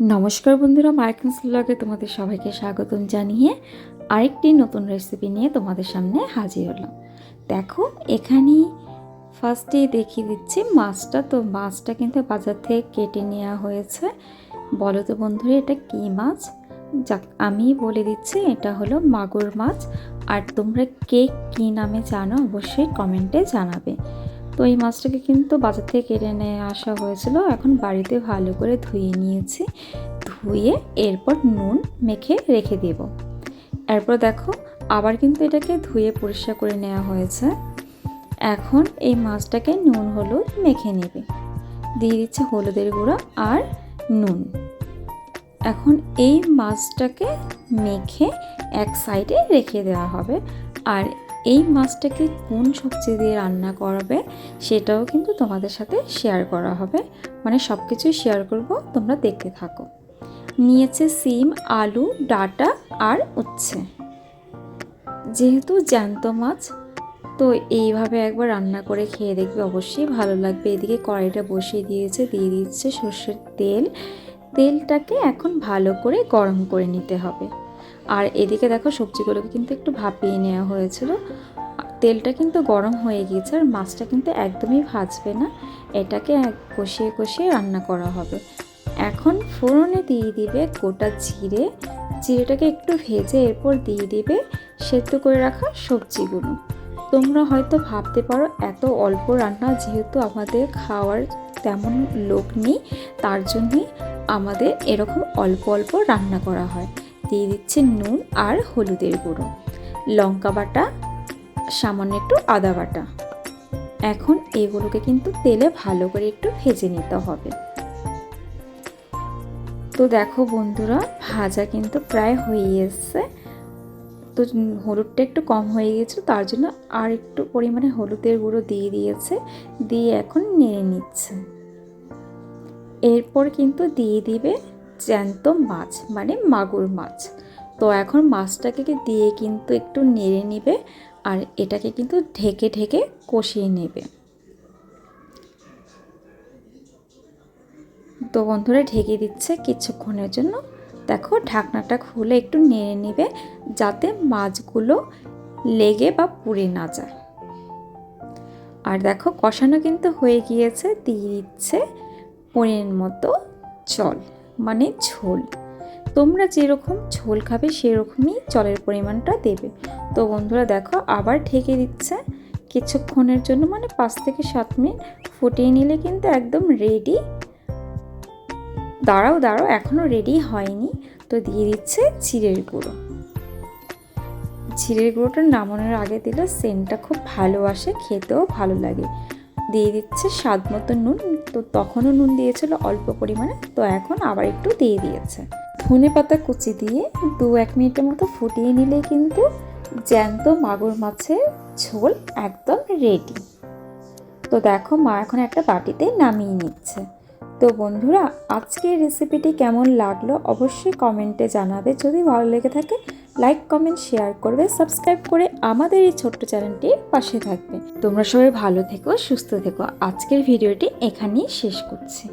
নমস্কার বন্ধুরা মার্কিন ব্লগে তোমাদের সবাইকে স্বাগতম জানিয়ে আরেকটি নতুন রেসিপি নিয়ে তোমাদের সামনে হাজির হলাম। দেখো এখানে ফার্স্টে দেখিয়ে দিচ্ছি মাছটা। তো মাছটা কিন্তু বাজার থেকে কেটে নেওয়া হয়েছে। বলো তো বন্ধুরা, এটা কী মাছ? যাক, আমি বলে দিচ্ছি, এটা হলো মাগুর মাছ। আর তোমরা কে কী নামে জানো অবশ্যই কমেন্টে জানাবে। তো এই মাছটাকে কিন্তু বাজার থেকে কেটে নিয়ে আসা হয়েছিল। এখন বাড়িতে ভালো করে ধুয়ে নিয়েছি। ধুয়ে এরপর নুন মেখে রেখে দেব। এরপর দেখো, আবার কিন্তু এটাকে ধুয়ে পরিষ্কার করে নেওয়া হয়েছে। এখন এই মাছটাকে নুন, হলুদ মেখে নেবে। দিয়ে দিচ্ছে হলুদের গুঁড়ো আর নুন। এখন এই মাছটাকে মেখে এক সাইডে রেখে দেওয়া হবে। আর এই মাছটাকে কোন সবজি দিয়ে রান্না করাবে সেটাও কিন্তু তোমাদের সাথে শেয়ার করা হবে। মানে সব কিছুই শেয়ার করব, তোমরা দেখতে থাকো। নিয়েছে সিম, আলু, ডাটা আর উচ্ছে। যেহেতু জ্যান্ত মাছ, তো এইভাবে একবার রান্না করে খেয়ে দেখবে অবশ্যই ভালো লাগবে। এদিকে কড়াইটা বসিয়ে দিয়েছে, দিয়ে দিচ্ছে সর্ষের তেল। তেলটাকে এখন ভালো করে গরম করে নিতে হবে। আর এদিকে দেখো সবজিগুলোকে কিন্তু একটু ভাপিয়ে নেওয়া হয়েছিল। তেলটা কিন্তু গরম হয়ে গিয়েছে আর মাছটা কিন্তু একদমই ভাজবে না। এটাকে কষিয়ে কষিয়ে রান্না করা হবে। এখন ফোড়নে দিয়ে দিবে গোটা জিরে। জিরেটাকে একটু ভেজে এরপর দিয়ে দিবে সেদ্ধ করে রাখা সবজিগুলো। তোমরা হয়তো ভাবতে পারো, এত অল্প রান্না যেহেতু আমাদের খাওয়ার তেমন লোক নেই, তার জন্যই আমাদের এরকম অল্প অল্প রান্না করা হয়। দিয়ে দিচ্ছে নুন আর হলুদের গুঁড়ো। লঙ্কা বাটা, সামান্য একটু আদা বাটা। এখন এগুলোকে কিন্তু তেলে ভালো করে একটু ভেজে নিতে হবে। তো দেখো বন্ধুরা, ভাজা কিন্তু প্রায় হয়ে এসছে। তো হলুদটা একটু কম হয়ে গেছে, তার জন্য আর একটু পরিমাণে হলুদের গুঁড়ো দিয়ে দিয়েছে। দিয়ে এখন নেড়ে নিচ্ছে। এরপর কিন্তু দিয়ে দিবে জ্যান্ত মাছ মানে মাগুর মাছ। তো এখন মাছটাকে দিয়ে কিন্তু একটু নেড়ে নিবে আর এটাকে কিন্তু ঢেকে ঢেকে কষিয়ে নেবে। তো বন্ধুরা, ঢেকে দিচ্ছে কিছুক্ষণের জন্য। দেখো, ঢাকনাটা খুলে একটু নেড়ে নেবে যাতে মাছগুলো লেগে বা পুড়ে না যায়। আর দেখো, কষানো কিন্তু হয়ে গিয়েছে, দিয়ে দিচ্ছে পনিরের মতো জল। মানে ঝোল। তোমরা যেরকম ঝোল খাবে, সেরকমই জলের পরিমাণটা দেবে। তো বন্ধুরা দেখো, আবার ঢেকে দিচ্ছে। কিছুক্ষণের জন্য মানে পাঁচ থেকে সাত মিনিট ফুটিয়ে নিলে কিন্তু একদম রেডি দাঁড়াও দাঁড়াও এখনও রেডি হয়নি। তো দিয়ে দিচ্ছে চিড়ের গুঁড়ো। চিড়ের গুঁড়োটা নামানোর আগে দিলে সেন্টটা খুব ভালো আসে, খেতেও ভালো লাগে। দিয়ে দিচ্ছে স্বাদ মতো নুন। তো তখনও নুন দিয়েছিল, অল্প পরিমাণে। তো এখন আবার একটু দিয়ে দিয়েছে। ধনে পাতা কুচি দিয়ে দু এক মিনিটের মতো ফুটিয়ে নিলে কিন্তু জ্যান্ত মাগুর মাছের ঝোল একদম রেডি তো দেখো মা এখন একটা বাটিতে নামিয়ে নিচ্ছে। তো বন্ধুরা, আজকের রেসিপিটি কেমন লাগল অবশ্যই কমেন্টে জানাবে। যদি ভালো লেগে থাকে লাইক কমেন্ট শেয়ার করবে সাবস্ক্রাইব করে আমাদের এই ছোট্ট চ্যানেলটি পাশে থাকবে। তোমরা সবাই ভালো থেকো, সুস্থ থেকো। আজকের ভিডিওটি এখানেই শেষ করছি।